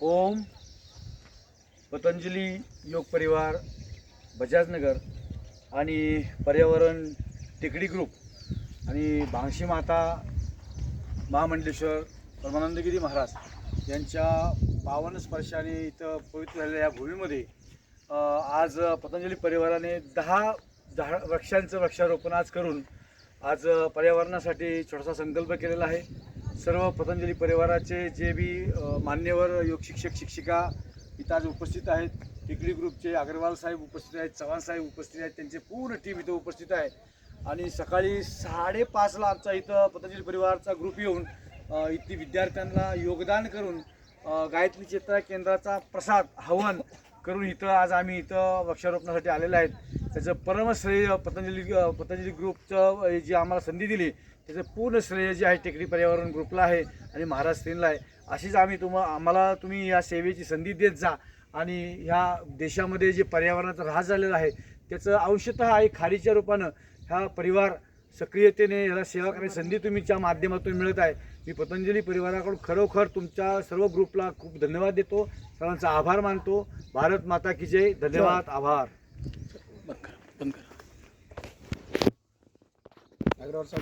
ओम पतंजली योग परिवार बजाजनगर आणि पर्यावरण टेकडी ग्रुप आणि भांगशी माता महामंडलेश्वर परमानंदगिरी महाराज यांच्या पावन स्पर्शाने इथं पवित्र झालेल्या या भूमीमध्ये आज पतंजली परिवाराने दहा झाड वृक्षांचं वृक्षारोपण आज करून आज पर्यावरणासाठी छोटासा संकल्प केलेला आहे. सर्व पतंजली परिवाराचे जे बी मान्यवर योग शिक्षक शिक्षिका इथं आज उपस्थित आहेत. टिकडी ग्रुपचे अग्रवाल साहेब उपस्थित आहेत चव्हाण साहेब उपस्थित आहेत त्यांचे पूर्ण टीम इथं उपस्थित आहे. आणि सकाळी साडेपाचला आमचा इथं पतंजली परिवारचा ग्रुप येऊन इथली विद्यार्थ्यांना योगदान करून गायत्री चित्रा केंद्राचा प्रसाद हवन करून इथं आज आम्ही इथं वृक्षारोपणासाठी आलेलो आहेत. त्याचं परमश्रेय पतंजली पतंजली ग्रुपचं जी आम्हाला संधी दिली त्याचं पूर्ण श्रेय जे आहे टेकडी पर्यावरण ग्रुपला आहे आणि महाराष्ट्रीनला आहे. अशीच आम्ही तुम्हा आम्हाला तुम्ही या सेवेची संधी देत जा आणि ह्या देशामध्ये जे पर्यावरणाचा ऱ्हास झालेला आहे त्याचं अंशतः एक खारीच्या रूपानं हा परिवार सक्रियतेने याला सेवा करण्याची संधी तुमच्या माध्यमातून मिळत आहे. मी पतंजली परिवाराकडून खरोखर तुमच्या सर्व ग्रुपला खूप धन्यवाद देतो. सर्वांचा आभार मानतो. भारत माता की जय. धन्यवाद. आभार. ಅಗ್ರವರ್ಷ